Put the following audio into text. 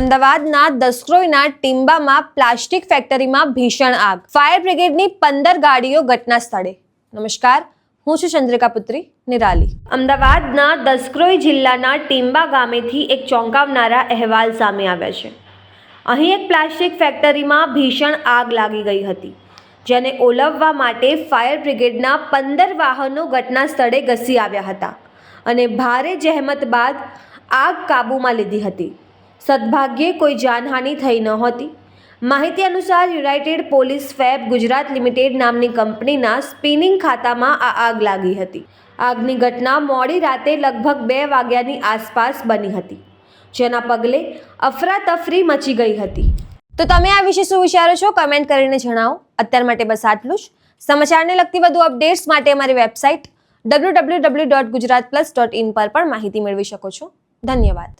અમદાવાદના દસક્રોઈના ટીમ્બામાં પ્લાસ્ટિક ફેક્ટરીમાં ભીષણ આગ. ફાયર બ્રિગેડની પંદર ગાડીઓ ઘટના સ્થળે. નમસ્કાર, હું છું ચંદ્રિકા પુત્રી, નિરાલી. અમદાવાદના દસક્રોઈ જિલ્લાના ટીમ્બા ગામેથી એક ચોંકાવનારા અહેવાલ સામે આવ્યા છે. અહીં એક પ્લાસ્ટિક ફેક્ટરીમાં ભીષણ આગ લાગી ગઈ હતી, જેને ઓલવવા માટે ફાયર બ્રિગેડના પંદર વાહનો ઘટના સ્થળે ઘસી આવ્યા હતા અને ભારે જહેમત બાદ આગ કાબૂમાં લીધી હતી. સદભાગ્યે કોઈ જાનહાનિ થઈ નહોતી માહિતી અનુસાર United police fab Gujarat limited નામની કંપનીના સ્પિનિંગ ખાતામાં આ આગ લાગી હતી. આગની ઘટના મોડી રાતે લગભગ બે વાગ્યાની આસપાસ બની હતી, જેના પગલે અફરાતફરી મચી ગઈ હતી. તો તમે આ વિશે શું વિચારો છો? કમેન્ટ કરીને જણાવો. અત્યાર માટે બસ આટલું જ. સમાચારને લગતી વધુ અપડેટ્સ માટે અમારી website W W W dot Gujarat plus dot in પર પણ માહિતી મેળવી શકો છો. ધન્યવાદ.